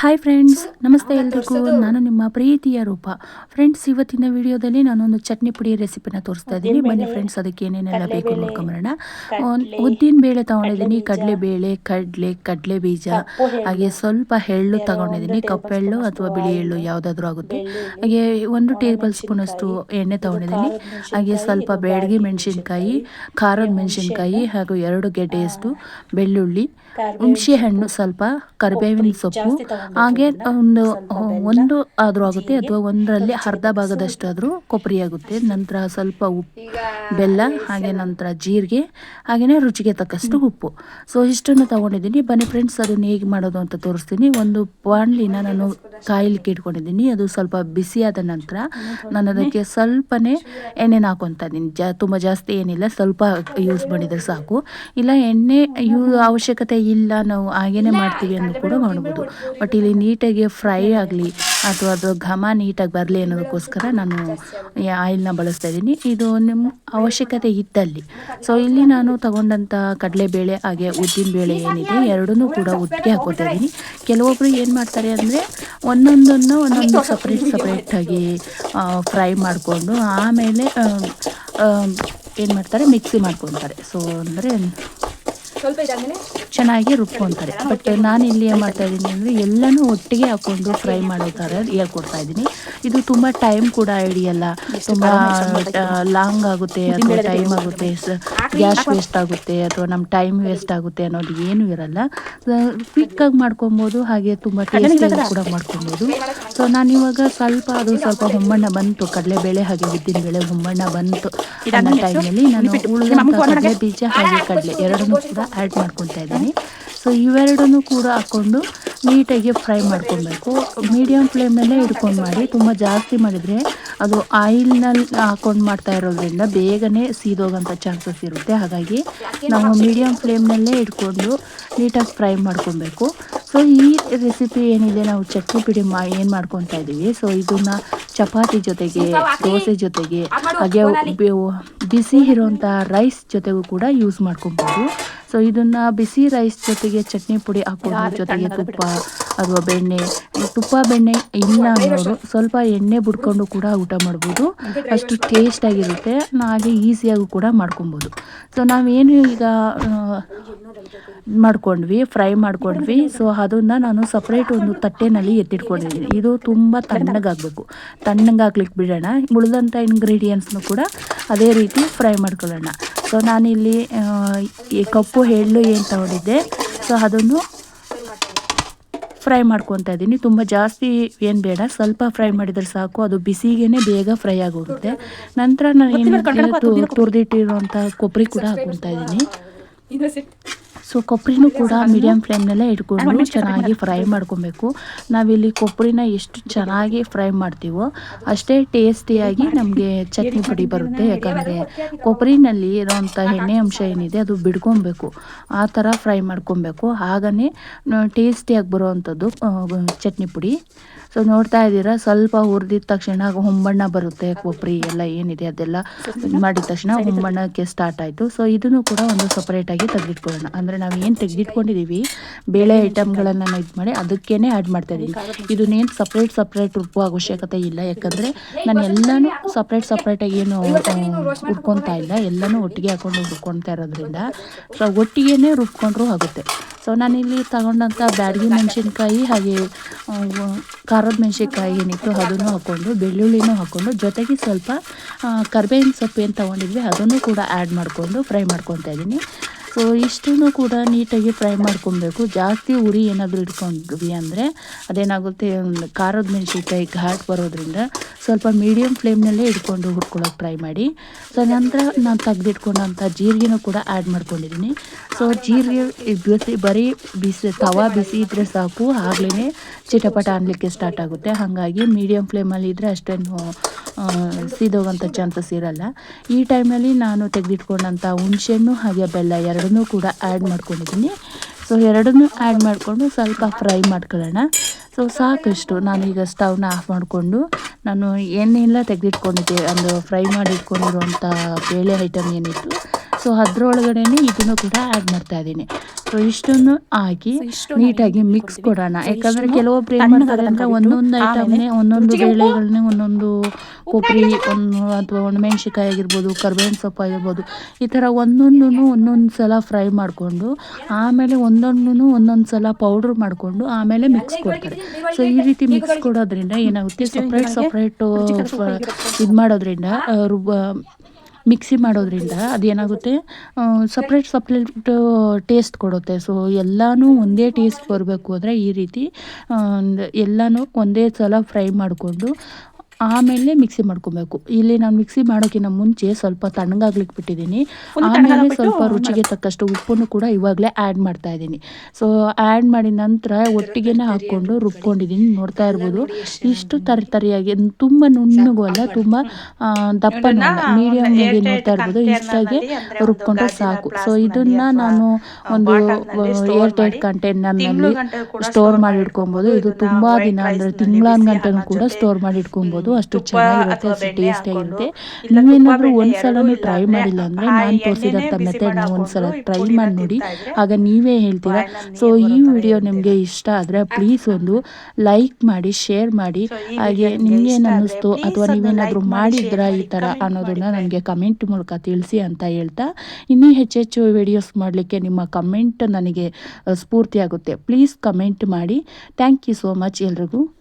Hi friends ನಮಸ್ತೆ ಎಲ್ರಿಗೂ. ನಾನು ನಿಮ್ಮ ಪ್ರೀತಿಯ ರೂಪ. ಫ್ರೆಂಡ್ಸ್ ಇವತ್ತಿನ ವಿಡಿಯೋದಲ್ಲಿ ನಾನೊಂದು ಚಟ್ನಿ ಪುಡಿ ರೆಸಿಪಿನ ತೋರಿಸ್ತಾ ಇದ್ದೀನಿ. ಬನ್ನಿ ಫ್ರೆಂಡ್ಸ್ ಅದಕ್ಕೆ ಏನೇನೆಲ್ಲ ಬೇಕು ನೋಡ್ಕೊಂಬರೋಣ. ಉದ್ದಿನ ಬೇಳೆ ತಗೊಂಡಿದ್ದೀನಿ. ಕಡಲೆ ಬೇಳೆ ಕಡಲೆ ಕಡಲೆ ಬೀಜ. ಹಾಗೆ ಸ್ವಲ್ಪ ಎಳ್ಳು ತಗೊಂಡಿದ್ದೀನಿ. ಕಪ್ಪೆಳ್ಳು ಅಥವಾ ಬಿಳಿ ಎಳ್ಳು ಯಾವುದಾದ್ರೂ ಆಗುತ್ತೆ. ಹಾಗೆ ಒಂದು ಟೇಬಲ್ ಸ್ಪೂನ್ ಅಷ್ಟು ಎಣ್ಣೆ ತಗೊಂಡಿದ್ದೀನಿ. ಹಾಗೆ ಸ್ವಲ್ಪ ಬೆಳಗ್ಗೆ ಮೆಣಸಿನ್ಕಾಯಿ ಖಾರದ ಮೆಣಸಿನ್ಕಾಯಿ ಹಾಗೂ ಎರಡು ಗೆಡ್ಡೆಯಷ್ಟು ಬೆಳ್ಳುಳ್ಳಿ ಹುಣಸೆ ಹಣ್ಣು ಸ್ವಲ್ಪ ಕರಿಬೇವಿನ ಸೊಪ್ಪು. ಹಾಗೆ ಒಂದು ಒಂದು ಆದರೂ ಆಗುತ್ತೆ ಅಥವಾ ಒಂದರಲ್ಲಿ ಅರ್ಧ ಭಾಗದಷ್ಟಾದರೂ ಕೊಬ್ಬರಿ ಆಗುತ್ತೆ. ನಂತರ ಸ್ವಲ್ಪ ಉಪ್ಪು ಬೆಲ್ಲ ಹಾಗೆ ನಂತರ ಜೀರಿಗೆ ಹಾಗೆಯೇ ರುಚಿಗೆ ತಕ್ಕಷ್ಟು ಉಪ್ಪು. ಸೊ ಇಷ್ಟನ್ನು ತಗೊಂಡಿದ್ದೀನಿ. ಬನ್ನಿ ಫ್ರೆಂಡ್ಸ್ ಅದನ್ನು ಹೇಗೆ ಮಾಡೋದು ಅಂತ ತೋರಿಸ್ತೀನಿ. ಒಂದು ಪಾಂಡ್ಲಿನ ನಾನು ಕಾಯಿಲಿಕ್ಕೆ ಇಟ್ಕೊಂಡಿದ್ದೀನಿ. ಅದು ಸ್ವಲ್ಪ ಬಿಸಿಯಾದ ನಂತರ ನಾನು ಅದಕ್ಕೆ ಸ್ವಲ್ಪನೇ ಎಣ್ಣೆನ ಹಾಕೊತಾ ಇದ್ದೀನಿ ಜಾ ತುಂಬ ಜಾಸ್ತಿ ಏನಿಲ್ಲ ಸ್ವಲ್ಪ ಯೂಸ್ ಮಾಡಿದರೆ ಸಾಕು. ಇಲ್ಲ ಎಣ್ಣೆ ಯೂ ಅವಶ್ಯಕತೆ ಇಲ್ಲ ನಾವು ಹಾಗೇನೆ ಮಾಡ್ತೀವಿ ಅನ್ನೋ ಕೂಡ ಮಾಡ್ಬೋದು. ಬಟ್ ಇಲ್ಲಿ ನೀಟಾಗಿ ಫ್ರೈ ಆಗಲಿ ಅಥವಾ ಅದು ಘಮ ನೀಟಾಗಿ ಬರಲಿ ಅನ್ನೋದಕ್ಕೋಸ್ಕರ ನಾನು ಆಯಿಲ್ನ ಬಳಸ್ತಾ ಇದ್ದೀನಿ. ಇದು ನಿಮ್ಮ ಅವಶ್ಯಕತೆ ಇದ್ದಲ್ಲಿ. ಸೊ ಇಲ್ಲಿ ನಾನು ತಗೊಂಡಂಥ ಕಡಲೆಬೇಳೆ ಹಾಗೆ ಉದ್ದಿನ ಬೇಳೆ ಏನಿದೆ, ಎರಡನ್ನೂ ಕೂಡ ಒಟ್ಟಿಗೆ ಹಾಕೋತಾ ಇದ್ದೀನಿ. ಕೆಲವೊಬ್ಬರು ಏನು ಮಾಡ್ತಾರೆ ಅಂದರೆ ಒಂದೊಂದನ್ನು ಒಂದೊಂದು ಸಪ್ರೇಟ್ ಸಪ್ರೇಟಾಗಿ ಫ್ರೈ ಮಾಡಿಕೊಂಡು ಆಮೇಲೆ ಏನು ಮಾಡ್ತಾರೆ ಮಿಕ್ಸಿ ಮಾಡ್ಕೊತಾರೆ. ಸೊ ಅಂದರೆ ಚೆನ್ನಾಗಿ ರುಬ್ಕೊತಾರೆ. ಬಟ್ ನಾನು ಇಲ್ಲಿ ಏನು ಮಾಡ್ತಾ ಇದ್ದೀನಿ ಅಂದರೆ ಎಲ್ಲನೂ ಒಟ್ಟಿಗೆ ಹಾಕೊಂಡು ಫ್ರೈ ಮಾಡೋ ಥರ ಹೇಳ್ಕೊಡ್ತಾ ಇದ್ದೀನಿ. ಇದು ತುಂಬ ಟೈಮ್ ಕೂಡ ಹಿಡಿಯಲ್ಲ. ತುಂಬ ಲಾಂಗ್ ಆಗುತ್ತೆ ಅಥವಾ ಟೈಮ್ ಆಗುತ್ತೆ. ಗ್ಯಾಸ್ ವೇಸ್ಟ್ ಆಗುತ್ತೆ ಅಥವಾ ನಮ್ಮ ಟೈಮ್ ವೇಸ್ಟ್ ಆಗುತ್ತೆ ಅನ್ನೋದು ಏನೂ ಇರಲ್ಲ. ಕ್ವಿಕ್ಕಾಗಿ ಮಾಡ್ಕೊಬೋದು ಹಾಗೆ ತುಂಬ ಟೇಸ್ಟಿಯಾಗಿ ಕೂಡ ಮಾಡ್ಕೊಬೋದು. ಸೊ ನಾನು ಇವಾಗ ಸ್ವಲ್ಪ ಅದು ಸ್ವಲ್ಪ ಹುಮ್ಮಣ್ಣ ಬಂತು. ಕಡಲೆಬೇಳೆ ಹಾಗೆ ಉದ್ದಿನಬೇಳೆ ಹುಮ್ಮಣ್ಣ ಬಂತು. ಅನ್ನೋ ಟೈಮಲ್ಲಿ ನಾನು ಉಳಿದ ಕಡಲೆ ಬೀಜ ಹಾಗೆ ಕಡಲೆ ಎರಡನ್ನೂ ಕೂಡ ಆ್ಯಡ್ ಮಾಡ್ಕೊತಾ ಇದ್ದೀನಿ. ಸೊ ಇವೆರಡನ್ನೂ ಕೂಡ ಹಾಕ್ಕೊಂಡು ನೀಟಾಗಿ ಫ್ರೈ ಮಾಡ್ಕೊಬೇಕು ಮೀಡಿಯಮ್ ಫ್ಲೇಮಲ್ಲೇ ಹಿಡ್ಕೊಂಡು ಮಾಡಿ. ತುಂಬ ಜಾಸ್ತಿ ಮಾಡಿದರೆ ಅದು ಆಯಿಲ್ನಲ್ಲಿ ಹಾಕೊಂಡು ಮಾಡ್ತಾ ಇರೋದ್ರಿಂದ ಬೇಗನೆ ಸೀದೋಗೋಂಥ ಚಾನ್ಸಸ್ ಇರುತ್ತೆ. ಹಾಗಾಗಿ ನಾವು ಮೀಡಿಯಮ್ ಫ್ಲೇಮ್ನಲ್ಲೇ ಇಟ್ಕೊಂಡು ನೀಟಾಗಿ ಫ್ರೈ ಮಾಡ್ಕೊಬೇಕು ಸೊ ಈ ರೆಸಿಪಿ ಏನಿದೆ ನಾವು ಚಟ್ನಿ ಪುಡಿ ಮಾ, ಏನು ಮಾಡ್ಕೊತಾ ಇದ್ದೀವಿ. ಸೊ ಇದನ್ನು ಚಪಾತಿ ಜೊತೆಗೆ, ದೋಸೆ ಜೊತೆಗೆ, ಹಾಗೆ ಬಿಸಿ ಇರುವಂಥ ರೈಸ್ ಜೊತೆಗೂ ಕೂಡ ಯೂಸ್ ಮಾಡ್ಕೊಬೋದು ಸೊ ಇದನ್ನ ಬಿಸಿ ರೈಸ್ ಜೊತೆಗೆ ಚಟ್ನಿ ಪುಡಿ ಹಾಕೊಂಡು ಜೊತೆಗೆ ತುಪ್ಪ ಅಥವಾ ಬೆಣ್ಣೆ. ತುಪ್ಪ ಬೆಣ್ಣೆ ಇಲ್ಲ ಅನ್ನೋರು ಸ್ವಲ್ಪ ಎಣ್ಣೆ ಬಿಡ್ಕೊಂಡು ಕೂಡ ಊಟ ಮಾಡ್ಬೋದು. ಅಷ್ಟು ಟೇಸ್ಟಾಗಿರುತ್ತೆ ಹಾಗೆ ಈಸಿಯಾಗೂ ಕೂಡ ಮಾಡ್ಕೊಬೋದು. ಸೊ ನಾವೇನು ಈಗ ಮಾಡ್ಕೊಂಡ್ವಿ ಫ್ರೈ ಮಾಡ್ಕೊಂಡ್ವಿ. ಸೊ ಅದನ್ನು ನಾನು ಸಪ್ರೇಟ್ ಒಂದು ತಟ್ಟೆನಲ್ಲಿ ಎತ್ತಿಟ್ಕೊಂಡಿದ್ದೀನಿ ಇದು ತುಂಬ ತಣ್ಣಗಾಗಬೇಕು. ತಣ್ಣಗಾಗ್ಲಿಕ್ಕೆ ಬಿಡೋಣ. ಉಳಿದಂಥ ಇಂಗ್ರೀಡಿಯೆಂಟ್ಸ್ನು ಕೂಡ ಅದೇ ರೀತಿ ಫ್ರೈ ಮಾಡ್ಕೊಳ್ಳೋಣ. ಸೊ ನಾನಿಲ್ಲಿ ಈ ಕಪ್ಪು ಎಳ್ಳು ಏನು ತಗೊಂಡಿದ್ದೆ. ಸೊ ಅದನ್ನು ಫ್ರೈ ಮಾಡ್ಕೊತಾ ಇದ್ದೀನಿ ತುಂಬ ಜಾಸ್ತಿ ಏನು ಬೇಡ. ಸ್ವಲ್ಪ ಫ್ರೈ ಮಾಡಿದರೆ ಸಾಕು. ಅದು ಬಿಸಿಗೇನೆ ಬೇಗ ಫ್ರೈ ಆಗೋಗುತ್ತೆ. ನಂತರ ನಾನು ಏನು ತುರಿದಿಟ್ಟಿರುವಂಥ ಕೊಬ್ಬರಿ ಕೂಡ ಹಾಕ್ಕೊತಾ ಇದ್ದೀನಿ ಸೊ ಕೊಬ್ಬರಿನೂ ಕೂಡ ಮೀಡಿಯಮ್ ಫ್ಲೇಮ್ನಲ್ಲೇ ಇಟ್ಕೊಂಡು ಚೆನ್ನಾಗಿ ಫ್ರೈ ಮಾಡ್ಕೊಬೇಕು. ನಾವಿಲ್ಲಿ ಕೊಬ್ಬರಿನ ಎಷ್ಟು ಚೆನ್ನಾಗಿ ಫ್ರೈ ಮಾಡ್ತೀವೋ ಅಷ್ಟೇ ಟೇಸ್ಟಿಯಾಗಿ ನಮಗೆ ಚಟ್ನಿ ಪುಡಿ ಬರುತ್ತೆ. ಯಾಕಂದರೆ ಕೊಬ್ಬರಿನಲ್ಲಿ ಇರೋವಂಥ ಎಣ್ಣೆ ಅಂಶ ಏನಿದೆ ಅದು ಬಿಡ್ಕೊಬೇಕು. ಆ ಥರ ಫ್ರೈ ಮಾಡ್ಕೊಬೇಕು. ಹಾಗೇ ಟೇಸ್ಟಿಯಾಗಿ ಬರುವಂಥದ್ದು ಚಟ್ನಿ ಪುಡಿ. ಸೊ ನೋಡ್ತಾ ಇದ್ದೀರಾ? ಸ್ವಲ್ಪ ಹುರಿದಿದ ತಕ್ಷಣ ಹೊಂಬಣ್ಣ ಬರುತ್ತೆ ಕೊಬ್ಬರಿ ಎಲ್ಲ ಏನಿದೆ ಅದೆಲ್ಲ ಇದ್ ಮಾಡಿದ ತಕ್ಷಣ ಹೊಂಬಣ್ಣಕ್ಕೆ ಸ್ಟಾರ್ಟ್ ಆಯಿತು. ಸೊ ಇದನ್ನು ಕೂಡ ಒಂದು ಸಪ್ರೇಟಾಗಿ ತೆಗೆದಿಟ್ಕೊಳ್ಳೋಣ. ಅಂದರೆ ನಾವು ಏನು ತೆಗೆದಿಟ್ಕೊಂಡಿದ್ದೀವಿ ಬೇಳೆ ಐಟಮ್ಗಳನ್ನು ಇದು ಮಾಡಿ ಅದಕ್ಕೇ ಆ್ಯಡ್ ಮಾಡ್ತಾ ಇದ್ದೀವಿ. ಇದನ್ನೇನು ಸಪ್ರೇಟ್ ಸಪ್ರೇಟ್ ರುಬ್ಬೋ ಅವಶ್ಯಕತೆ ಇಲ್ಲ. ಯಾಕಂದರೆ ನಾನು ಎಲ್ಲನೂ ಸಪ್ರೇಟ್ ಸಪ್ರೇಟಾಗಿ ಏನು ಹುರ್ಕೊತಾ ಇಲ್ಲ. ಎಲ್ಲನೂ ಒಟ್ಟಿಗೆ ಹಾಕೊಂಡು ಹುರ್ಕೊತಾ ಇರೋದ್ರಿಂದ ಸೊ ಒಟ್ಟಿಗೆ ರುಬ್ಕೊಂಡ್ರೂ ಆಗುತ್ತೆ. ಸೊ ನಾನಿಲ್ಲಿ ತಗೊಂಡಂಥ ಬ್ಯಾಡಗಿ ಮೆಣಸಿನ್ಕಾಯಿ ಹಾಗೆ ಖಾರದ ಮೆಣಸಿನ್ಕಾಯಿ ಏನಿತ್ತು ಅದನ್ನು ಹಾಕ್ಕೊಂಡು, ಬೆಳ್ಳುಳ್ಳಿನೂ ಹಾಕ್ಕೊಂಡು, ಜೊತೆಗೆ ಸ್ವಲ್ಪ ಕರ್ಬೇವಿನ ಸೊಪ್ಪು ಏನು ತೊಗೊಂಡಿದ್ವಿ, ಅದನ್ನು ಕೂಡ ಆ್ಯಡ್ ಮಾಡಿಕೊಂಡು ಫ್ರೈ ಮಾಡ್ಕೊತಾ ಇದ್ದೀನಿ. ಸೊ ಇಷ್ಟನ್ನು ಕೂಡ ನೀಟಾಗಿ ಫ್ರೈ ಮಾಡ್ಕೊಬೇಕು. ಜಾಸ್ತಿ ಉರಿ ಏನಾದರೂ ಇಟ್ಕೊಂಡ್ವಿ ಅಂದರೆ ಅದೇನಾಗುತ್ತೆ ಖಾರದ ಮೆಣಸಿನ್ಕಾಯಿ ಘಾಟ್ ಬರೋದ್ರಿಂದ ಸ್ವಲ್ಪ ಮೀಡಿಯಮ್ ಫ್ಲೇಮ್ನಲ್ಲೇ ಇಟ್ಕೊಂಡು ಹುರ್ಕೊಳ್ಳೋಕೆ ಟ್ರೈ ಮಾಡಿ. ಸೊ ನಂತರ ನಾನು ತೆಗೆದಿಟ್ಕೊಂಡಂಥ ಜೀರಿಗೆನೂ ಕೂಡ ಆ್ಯಡ್ ಮಾಡ್ಕೊಂಡಿದ್ದೀನಿ ಸೊ ಜೀರಿಗೆ ಬಿಸಿ, ಬರೀ ಬಿಸಿ, ತವಾ ಬಿಸಿ ಇದ್ದರೆ ಸಾಕು. ಆಗಲೇ ಚಿಟಪಟ ಅನ್ನಲಿಕ್ಕೆ ಸ್ಟಾರ್ಟ್ ಆಗುತ್ತೆ. ಹಾಗಾಗಿ ಮೀಡಿಯಮ್ ಫ್ಲೇಮಲ್ಲಿ ಇದ್ದರೆ ಅಷ್ಟೇನು ಸೀದೋಗೋಂಥ ಚಾನ್ಸಸ್ ಇರಲ್ಲ. ಈ ಟೈಮಲ್ಲಿ ನಾನು ತೆಗೆದಿಟ್ಕೊಂಡಂಥ ಹುಣಸೆಹಣ್ಣು ಹಾಗೆ ಬೆಲ್ಲ ಎರಡನ್ನೂ ಕೂಡ ಆ್ಯಡ್ ಮಾಡ್ಕೊಂಡಿದ್ದೀನಿ. ಸೊ ಎರಡನ್ನೂ ಆ್ಯಡ್ ಮಾಡಿಕೊಂಡು ಸ್ವಲ್ಪ ಫ್ರೈ ಮಾಡ್ಕೊಳ್ಳೋಣ. ಸೊ ಸಾಕಷ್ಟು ನಾನೀಗ ಸ್ಟವ್ನ ಆಫ್ ಮಾಡಿಕೊಂಡು ನಾನು ಎಣ್ಣೆಲ್ಲ ತೆಗೆದಿಟ್ಕೊಂಡಿದ್ದೆ. ಒಂದು ಫ್ರೈ ಮಾಡಿ ಇಟ್ಕೊಂಡಿರುವಂಥ ಬೇಳೆ ಐಟಮ್ ಏನಿತ್ತು. ಸೊ ಅದರೊಳಗಡೆ ಇದನ್ನು ಕೂಡ ಆ್ಯಡ್ ಮಾಡ್ತಾ ಇದ್ದೀನಿ. ಸೊ ಇಷ್ಟನ್ನು ಹಾಕಿ ನೀಟಾಗಿ ಮಿಕ್ಸ್ ಕೊಡೋಣ. ಯಾಕಂದ್ರೆ ಕೆಲವೊಬ್ರು ಏನ್ ಮಾಡ್ತಾರೆ ಅಂದ್ರೆ ಒಂದೊಂದು ಐಟಮ್ನೇ ಒಂದೊಂದು. ಬೇಳೆಗಳನ್ನೇ ಒಂದೊಂದು ಕೊಬ್ಬರಿ ಒಂದು ಅಥವಾ ಒಣಮೆಣ್ಸಿಕಾಯಿ ಆಗಿರ್ಬೋದು ಕರ್ಬೇವಿನ ಸೊಪ್ಪು ಆಗಿರ್ಬೋದು ಈ ಥರ ಒಂದೊಂದೂ ಒಂದೊಂದು ಸಲ ಫ್ರೈ ಮಾಡಿಕೊಂಡು ಆಮೇಲೆ ಒಂದೊಂದೂ ಒಂದೊಂದು ಸಲ ಪೌಡ್ರ್ ಮಾಡಿಕೊಂಡು ಆಮೇಲೆ ಮಿಕ್ಸ್ ಕೊಡ್ತಾರೆ. ಸೊ ಈ ರೀತಿ ಮಿಕ್ಸ್ ಕೊಡೋದ್ರಿಂದ ಏನಾಗುತ್ತೆ? ಸಪ್ರೇಟ್ ಸಪ್ರೇಟು ಇದು ಮಾಡೋದ್ರಿಂದ ರುಬ್ಬ ಮಿಕ್ಸಿ ಮಾಡೋದ್ರಿಂದ ಅದೇನಾಗುತ್ತೆ ಸಪ್ರೇಟ್ ಸಪ್ರೇಟ್ ಟೇಸ್ಟ್ ಕೊಡುತ್ತೆ. ಸೊ ಎಲ್ಲನೂ ಒಂದೇ ಟೇಸ್ಟ್ ಬರಬೇಕು. ಅಂದರೆ ಈ ರೀತಿ ಎಲ್ಲನೂ ಒಂದೇ ಸಲ ಫ್ರೈ ಮಾಡಿಕೊಂಡು ಆಮೇಲೆ ಮಿಕ್ಸಿ ಮಾಡ್ಕೊಬೇಕು. ಇಲ್ಲಿ ನಾನು ಮಿಕ್ಸಿ ಮಾಡೋಕ್ಕಿಂತ ಮುಂಚೆ ಸ್ವಲ್ಪ ತಣ್ಣಗಾಗ್ಲಿಕ್ಕೆ ಬಿಟ್ಟಿದ್ದೀನಿ. ಆಮೇಲೆ ಸ್ವಲ್ಪ ರುಚಿಗೆ ತಕ್ಕಷ್ಟು ಉಪ್ಪನ್ನು ಕೂಡ ಇವಾಗಲೇ ಆ್ಯಡ್ ಮಾಡ್ತಾ ಇದ್ದೀನಿ. ಸೊ ಆ್ಯಡ್ ಮಾಡಿದ ನಂತರ ಒಟ್ಟಿಗೆನೇ ಹಾಕ್ಕೊಂಡು ರುಬ್ಕೊಂಡಿದ್ದೀನಿ. ನೋಡ್ತಾ ಇರ್ಬೋದು. ಇಷ್ಟು ತರಿ ತರಿಯಾಗಿ ತುಂಬ ನುಣ್ಣಗೂ ಅಲ್ಲ ತುಂಬ ದಪ್ಪ ದಪ್ಪನೂ ಅಲ್ಲ ಮೀಡಿಯಮ್ ನೋಡ್ತಾ ಇರ್ಬೋದು. ಇಷ್ಟಾಗಿ ರುಬ್ಕೊಂಡ್ರೆ ಸಾಕು. ಸೊ ಇದನ್ನ ನಾನು ಒಂದು ಏರ್ ಟೈಟ್ ಕಂಟೈನರ್ನಲ್ಲಿ ಸ್ಟೋರ್ ಮಾಡಿ ಇಟ್ಕೊಬೋದು. ಇದು ತುಂಬಾ ದಿನ ಅಂದ್ರೆ ಅಂದರೆ ತಿಂಗಳಾನ್ಗಂಟನೂ ಕೂಡ ಸ್ಟೋರ್ ಮಾಡಿ ಇಟ್ಕೊಬೋದು. ಅಷ್ಟು ಚೆನ್ನಾಗಿರುತ್ತೆ ಅಷ್ಟು ಟೇಸ್ಟಿಯಾಗಿರುತ್ತೆ ನೀವೇನಾದ್ರೂ ಒಂದ್ಸಲನೂ ಟ್ರೈ ಮಾಡಿಲ್ಲ ಅಂದರೆ ನಾನು ತೋರಿಸಿದಂಥ ಮೆಥಡ್ನ ಒಂದ್ಸಲ ಟ್ರೈ ಮಾಡಿ ನೋಡಿ. ಆಗ ನೀವೇ ಹೇಳ್ತೀರಾ? ಸೊ ಈ ವಿಡಿಯೋ ನಿಮಗೆ ಇಷ್ಟ ಆದ್ರೆ ಪ್ಲೀಸ್ ಒಂದು ಲೈಕ್ ಮಾಡಿ ಶೇರ್ ಮಾಡಿ. ಹಾಗೆ ನಿಮ್ಗೇನು ಅನ್ನಿಸ್ತು ಅಥವಾ ನೀವೇನಾದರೂ ಮಾಡಿದ್ರಾ ಈ ತರ ಅನ್ನೋದನ್ನ ನನಗೆ ಕಮೆಂಟ್ ಮೂಲಕ ತಿಳಿಸಿ ಅಂತ ಹೇಳ್ತಾ. ಇನ್ನೂ ಹೆಚ್ಚೆಚ್ಚು ವಿಡಿಯೋಸ್ ಮಾಡಲಿಕ್ಕೆ ನಿಮ್ಮ ಕಮೆಂಟ್ ನನಗೆ ಸ್ಫೂರ್ತಿ ಸ್ಫೂರ್ತಿಯಾಗುತ್ತೆ. ಪ್ಲೀಸ್ ಕಮೆಂಟ್ ಮಾಡಿ. ಥ್ಯಾಂಕ್ ಯು ಸೋ ಮಚ್ ಎಲ್ರಿಗೂ.